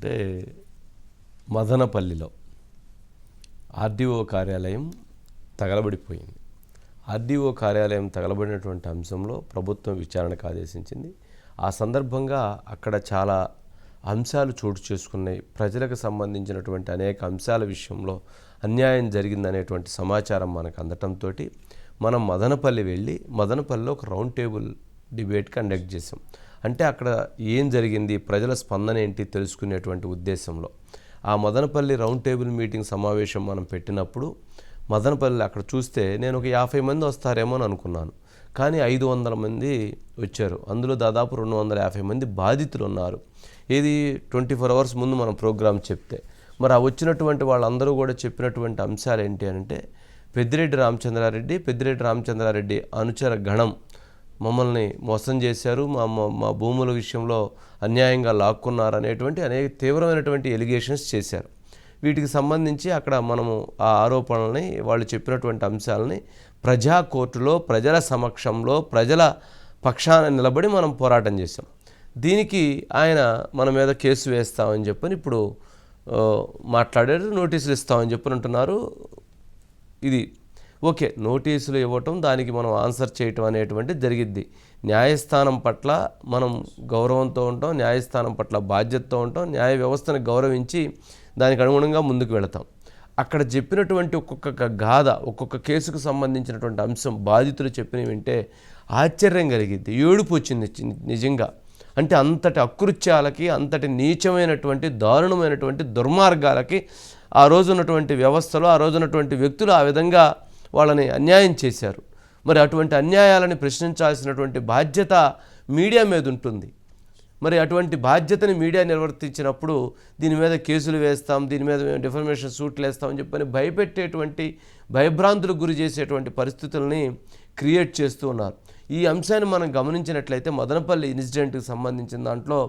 అంటే మదనపల్లిలో ఆర్డీఓ కార్యాలయం తగలబడిపోయింది. ఆర్డీఓ కార్యాలయం తగలబడినటువంటి అంశంలో ప్రభుత్వం విచారణకు ఆదేశించింది. ఆ సందర్భంగా అక్కడ చాలా అంశాలు చోటు చేసుకున్నాయి. ప్రజలకు సంబంధించినటువంటి అనేక అంశాల విషయంలో అన్యాయం జరిగిందనేటువంటి సమాచారం మనకు అందటంతో మనం మదనపల్లి వెళ్ళి మదనపల్లిలో ఒక రౌండ్ టేబుల్ డిబేట్ కండక్ట్ చేసాం అంటే అక్కడ ఏం జరిగింది ప్రజల స్పందన ఏంటి తెలుసుకునేటువంటి ఉద్దేశంలో. ఆ మదనపల్లి రౌండ్ టేబుల్ మీటింగ్ సమావేశం మనం పెట్టినప్పుడు మదనపల్లి అక్కడ చూస్తే నేను ఒక యాభై మంది వస్తారేమో అని అనుకున్నాను. కానీ ఐదు వందల మంది వచ్చారు. అందులో దాదాపు రెండు వందల యాభై మంది బాధితులు ఉన్నారు. ఇది ట్వంటీ ఫోర్ అవర్స్ ముందు మనం ప్రోగ్రామ్ చెప్తే. మరి ఆ వచ్చినటువంటి వాళ్ళందరూ కూడా చెప్పినటువంటి అంశాలు ఏంటి అంటే పెద్దిరెడ్డి రామచంద్రారెడ్డి పెద్దిరెడ్డి రామచంద్రారెడ్డి అనుచర గణం మమ్మల్ని మోసం చేశారు మా మా- భూముల విషయంలో అన్యాయంగా లాక్కున్నారు అనేటువంటి అనేక తీవ్రమైనటువంటి ఎలిగేషన్స్ చేశారు. వీటికి సంబంధించి అక్కడ మనము ఆ ఆరోపణల్ని వాళ్ళు చెప్పినటువంటి అంశాలని ప్రజా కోర్టులో ప్రజల సమక్షంలో ప్రజల పక్షాన నిలబడి మనం పోరాటం చేశాం. దీనికి ఆయన మన మీద కేసు వేస్తామని చెప్పని ఇప్పుడు మాట్లాడారు నోటీసులు ఇస్తామని చెప్పని అంటున్నారు. ఇది ఓకే నోటీసులు ఇవ్వటం దానికి మనం ఆన్సర్ చేయటం అనేటువంటి జరిగిద్ది. న్యాయస్థానం పట్ల మనం గౌరవంతో ఉంటాం న్యాయస్థానం పట్ల బాధ్యతతో ఉంటాం న్యాయ వ్యవస్థను గౌరవించి దానికి అనుగుణంగా ముందుకు వెళతాం. అక్కడ చెప్పినటువంటి ఒక్కొక్క గాథ ఒక్కొక్క కేసుకు సంబంధించినటువంటి అంశం బాధితులు చెప్పినవి వింటే ఆశ్చర్యం కలిగింది ఏడుపు వచ్చింది నిజంగా. అంటే అంతటి అకృత్యాలకి అంతటి నీచమైనటువంటి దారుణమైనటువంటి దుర్మార్గాలకి ఆ రోజు ఉన్నటువంటి వ్యవస్థలో ఆ రోజున్నటువంటి వ్యక్తులు ఆ విధంగా వాళ్ళని అన్యాయం చేశారు. మరి అటువంటి అన్యాయాలని ప్రశ్నించాల్సినటువంటి బాధ్యత మీడియా మీద ఉంటుంది. మరి అటువంటి బాధ్యతని మీడియా నిర్వర్తించినప్పుడు దీని మీద కేసులు వేస్తాం దీని మీద మేము డిఫర్మేషన్ సూట్లు వేస్తామని చెప్పని భయపెట్టేటువంటి భయభ్రాంతులకు గురి చేసేటువంటి పరిస్థితుల్ని క్రియేట్ చేస్తూ ఉన్నారు. ఈ అంశాన్ని మనం గమనించినట్లయితే మదనపల్లి ఇన్సిడెంట్కి సంబంధించిన దాంట్లో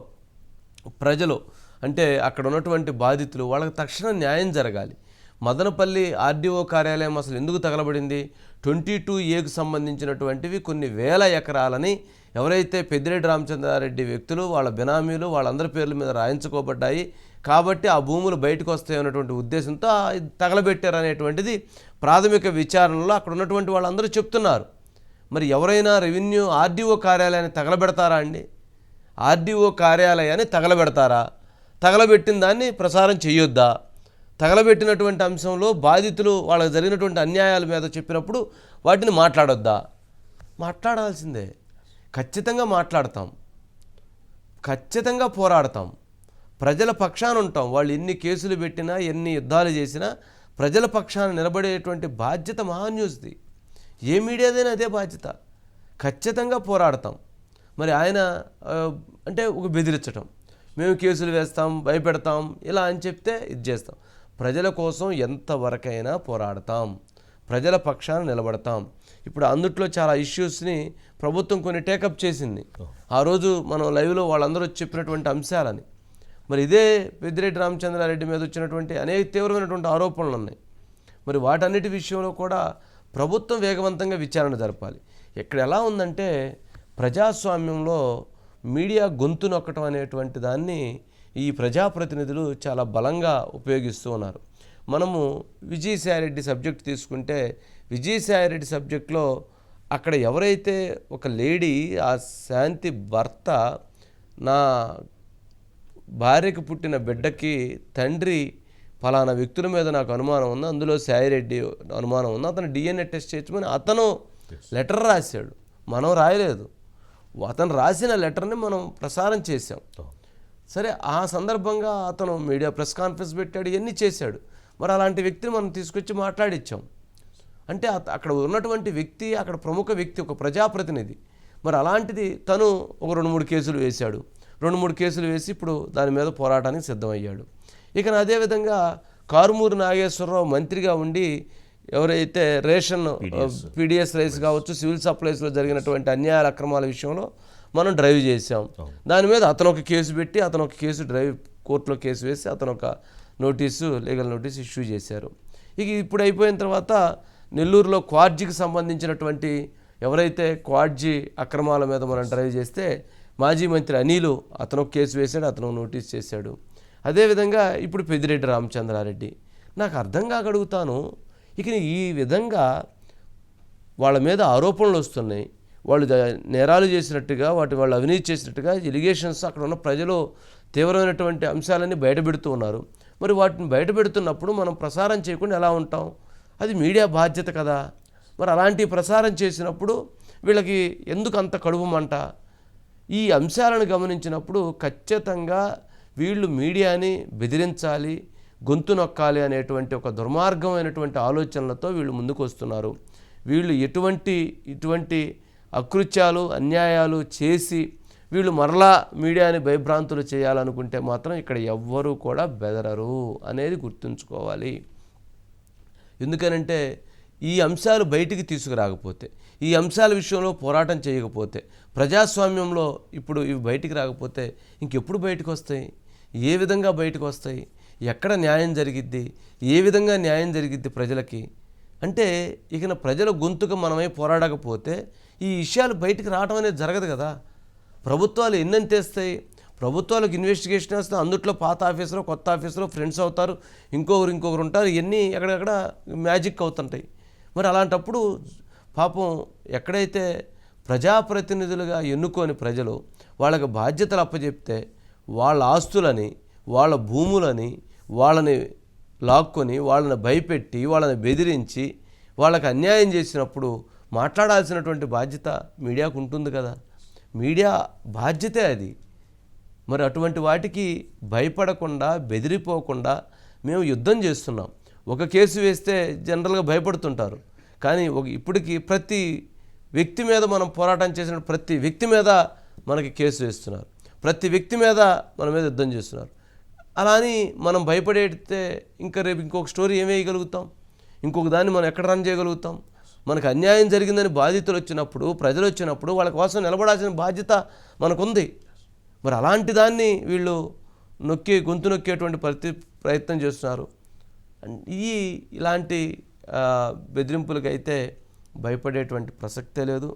ప్రజలు అంటే అక్కడ ఉన్నటువంటి బాధితులు వాళ్ళకి తక్షణ న్యాయం జరగాలి. మదనపల్లి ఆర్డీఓ కార్యాలయం అసలు ఎందుకు తగలబడింది? ట్వంటీ టూ ఏకు సంబంధించినటువంటివి కొన్ని వేల ఎకరాలని ఎవరైతే పెద్దిరెడ్డి రామచంద్రారెడ్డి వ్యక్తులు వాళ్ళ బినామీలు వాళ్ళందరి పేర్ల మీద రాయించుకోబడ్డాయి. కాబట్టి ఆ భూములు బయటకు వస్తాయన్నటువంటి ఉద్దేశంతో తగలబెట్టారనేటువంటిది తగలబెట్టారు అనేటువంటిది ప్రాథమిక విచారణలో అక్కడ ఉన్నటువంటి వాళ్ళందరూ చెప్తున్నారు. మరి ఎవరైనా రెవెన్యూ ఆర్డీఓ కార్యాలయాన్ని తగలబెడతారా అండి? ఆర్డీఓ కార్యాలయాన్ని తగలబెడతారా? తగలబెట్టిన దాన్ని ప్రసారం చేయొద్దా తగలబెట్టినటువంటి అంశంలో బాధితులు వాళ్ళకి జరిగినటువంటి అన్యాయాల మీద చెప్పినప్పుడు వాటిని మాట్లాడొద్దా? మాట్లాడాల్సిందే. ఖచ్చితంగా మాట్లాడతాం. ఖచ్చితంగా పోరాడతాం. ప్రజల పక్షాన ఉంటాం. వాళ్ళు ఎన్ని కేసులు పెట్టినా ఎన్ని యుద్ధాలు చేసినా ప్రజల పక్షాన నిలబడేటువంటి బాధ్యత మహాన్యూస్ది ఏ మీడియాదైనా అదే బాధ్యత. ఖచ్చితంగా పోరాడతాం. మరి ఆయన అంటే ఒక బెదిరించటం. మేము కేసులు వేస్తాం భయపెడతాం ఇలా అని చెప్తే ఇది చేస్తాం. ప్రజల కోసం ఎంతవరకైనా పోరాడతాం. ప్రజల పక్షాన నిలబడతాం. ఇప్పుడు అందుట్లో చాలా ఇష్యూస్ని ప్రభుత్వం కొన్ని టేకప్ చేసింది. ఆ రోజు మనం లైవ్లో వాళ్ళందరూ చెప్పినటువంటి అంశాలని. మరి ఇదే పెద్దిరెడ్డి రామచంద్రారెడ్డి మీద వచ్చినటువంటి అనేక తీవ్రమైనటువంటి ఆరోపణలు ఉన్నాయి. మరి వాటన్నిటి విషయంలో కూడా ప్రభుత్వం వేగవంతంగా విచారణ జరపాలి. ఇక్కడ ఎలా ఉందంటే ప్రజాస్వామ్యంలో మీడియా గొంతు నొక్కటం అనేటువంటి దాన్ని ఈ ప్రజాప్రతినిధులు చాలా బలంగా ఉపయోగిస్తూ ఉన్నారు. మనము విజయసాయిరెడ్డి సబ్జెక్ట్ తీసుకుంటే విజయసాయిరెడ్డి సబ్జెక్ట్లో అక్కడ ఎవరైతే ఒక లేడీ ఆ శాంతి భర్త నా భార్యకు పుట్టిన బిడ్డకి తండ్రి ఫలానా వ్యక్తుల మీద నాకు అనుమానం ఉంది? అందులో సాయిరెడ్డి అనుమానం ఉంది? అతను డిఎన్ఏ టెస్ట్ చేయమని అతను లెటర్ రాశాడు. మనం రాయలేదు. అతను రాసిన లెటర్ని మనం ప్రసారం చేసాం సరే ఆ సందర్భంగా అతను మీడియా ప్రెస్ కాన్ఫరెన్స్ పెట్టాడు ఇవన్నీ చేశాడు. మరి అలాంటి వ్యక్తిని మనం తీసుకొచ్చి మాట్లాడిచ్చాం. అంటే అక్కడ ఉన్నటువంటి వ్యక్తి అక్కడ ప్రముఖ వ్యక్తి ఒక ప్రజాప్రతినిధి. మరి అలాంటిది తను ఒక రెండు మూడు కేసులు వేశాడు. రెండు మూడు కేసులు వేసి ఇప్పుడు దాని మీద పోరాటానికి సిద్ధమయ్యాడు. ఇక అదేవిధంగా కారుమూరు నాగేశ్వరరావు మంత్రిగా ఉండి ఎవరైతే రేషన్ పీడిఎస్ రైస్ కావచ్చు సివిల్ సప్లైస్లో జరిగినటువంటి అన్యాయాల అక్రమాల విషయంలో మనం డ్రైవ్ చేశాం. దాని మీద అతను ఒక కేసు పెట్టి అతను ఒక కేసు డ్రైవ్ కోర్టులో కేసు వేసి అతను ఒక నోటీసు లీగల్ నోటీస్ ఇష్యూ చేశారు. ఇక ఇప్పుడు అయిపోయిన తర్వాత నెల్లూరులో క్వాడ్జీకి సంబంధించినటువంటి ఎవరైతే క్వాడ్జీ అక్రమాల మీద మనం డ్రైవ్ చేస్తే మాజీ మంత్రి అనిలు అతను ఒక కేసు వేశాడు అతను నోటీస్ చేశాడు. అదేవిధంగా ఇప్పుడు పెద్దిరెడ్డి రామచంద్రారెడ్డి. నాకు అర్థం కాక అడుగుతాను ఇక ఈ విధంగా వాళ్ళ మీద ఆరోపణలు వస్తున్నాయి. వాళ్ళు నేరాలు చేసినట్టుగా వాటి వాళ్ళు అవినీతి చేసినట్టుగా ఎలిగేషన్స్ అక్కడ ఉన్న ప్రజలు తీవ్రమైనటువంటి అంశాలన్నీ బయటపెడుతూ ఉన్నారు. మరి వాటిని బయటపెడుతున్నప్పుడు మనం ప్రసారం చేయకుండా ఎలా ఉంటాం? అది మీడియా బాధ్యత కదా. మరి అలాంటి ప్రసారం చేసినప్పుడు వీళ్ళకి ఎందుకు అంత కడుపు మంట? ఈ అంశాలను గమనించినప్పుడు ఖచ్చితంగా వీళ్ళు మీడియాని బెదిరించాలి గొంతు నొక్కాలి అనేటువంటి ఒక దుర్మార్గమైనటువంటి ఆలోచనలతో వీళ్ళు ముందుకు వస్తున్నారు వీళ్ళు ఎటువంటి ఇటువంటి అకృత్యాలు అన్యాయాలు చేసి వీళ్ళు మరలా మీడియాని భయభ్రాంతులు చేయాలనుకుంటే మాత్రం ఇక్కడ ఎవ్వరూ కూడా బెదరరు అనేది గుర్తుంచుకోవాలి. ఎందుకనంటే ఈ అంశాలు బయటికి తీసుకురాకపోతే ఈ అంశాల విషయంలో పోరాటం చేయకపోతే ప్రజాస్వామ్యంలో ఇప్పుడు ఇవి బయటికి రాకపోతే ఇంకెప్పుడు బయటకు వస్తాయి ఏ విధంగా బయటకు వస్తాయి ఎక్కడ న్యాయం జరిగిద్ది? ఏ విధంగా న్యాయం జరిగిద్ది ప్రజలకి? అంటే ఇక ప్రజల గొంతుకు మనమై పోరాడకపోతే ఈ విషయాలు బయటికి రావడం అనేది జరగదు కదా. ప్రభుత్వాలు ఎన్నెన్ని తెస్తాయి? ప్రభుత్వాలకు ఇన్వెస్టిగేషన్ వస్తే అందుట్లో పాత ఆఫీసర్ కొత్త ఆఫీసర్ ఫ్రెండ్స్ అవుతారు ఇంకొకరు ఇంకొకరు ఉంటారు ఇవన్నీ ఎక్కడెక్కడ మ్యాజిక్ అవుతుంటాయి. మరి అలాంటప్పుడు పాపం ఎక్కడైతే ప్రజాప్రతినిధులుగా ఎన్నుకొని ప్రజలు వాళ్ళకి బాధ్యతలు అప్పచెప్తే వాళ్ళ ఆస్తులని వాళ్ళ భూములని వాళ్ళని లాక్కొని వాళ్ళని భయపెట్టి వాళ్ళని బెదిరించి వాళ్ళకి అన్యాయం చేసినప్పుడు మాట్లాడాల్సినటువంటి బాధ్యత మీడియాకు ఉంటుంది కదా. మీడియా బాధ్యతే అది. మరి అటువంటి వాటికి భయపడకుండా బెదిరిపోకుండా మేము యుద్ధం చేస్తున్నాం. ఒక కేసు వేస్తే జనరల్గా భయపడుతుంటారు. కానీ ఒక ఇప్పటికి ప్రతి వ్యక్తి మీద మనం పోరాటం చేసిన ప్రతి వ్యక్తి మీద మనకి కేసు వేస్తున్నారు. ప్రతి వ్యక్తి మీద మన మీద యుద్ధం చేస్తున్నారు. అలా అని మనం భయపడేస్తే ఇంకా రేపు ఇంకొక స్టోరీ ఏం వేయగలుగుతాం? ఇంకొక దాన్ని మనం ఎక్కడ రన్ చేయగలుగుతాం? మనకు అన్యాయం జరిగిందని బాధితులు వచ్చినప్పుడు ప్రజలు వచ్చినప్పుడు వాళ్ళ కోసం నిలబడాల్సిన బాధ్యత మనకుంది. మరి అలాంటి దాన్ని వీళ్ళు నొక్కి గొంతు నొక్కేటువంటి ప్రతి ప్రయత్నం చేస్తున్నారు. ఈ ఇలాంటి బెదిరింపులకైతే భయపడేటువంటి ప్రసక్తే లేదు.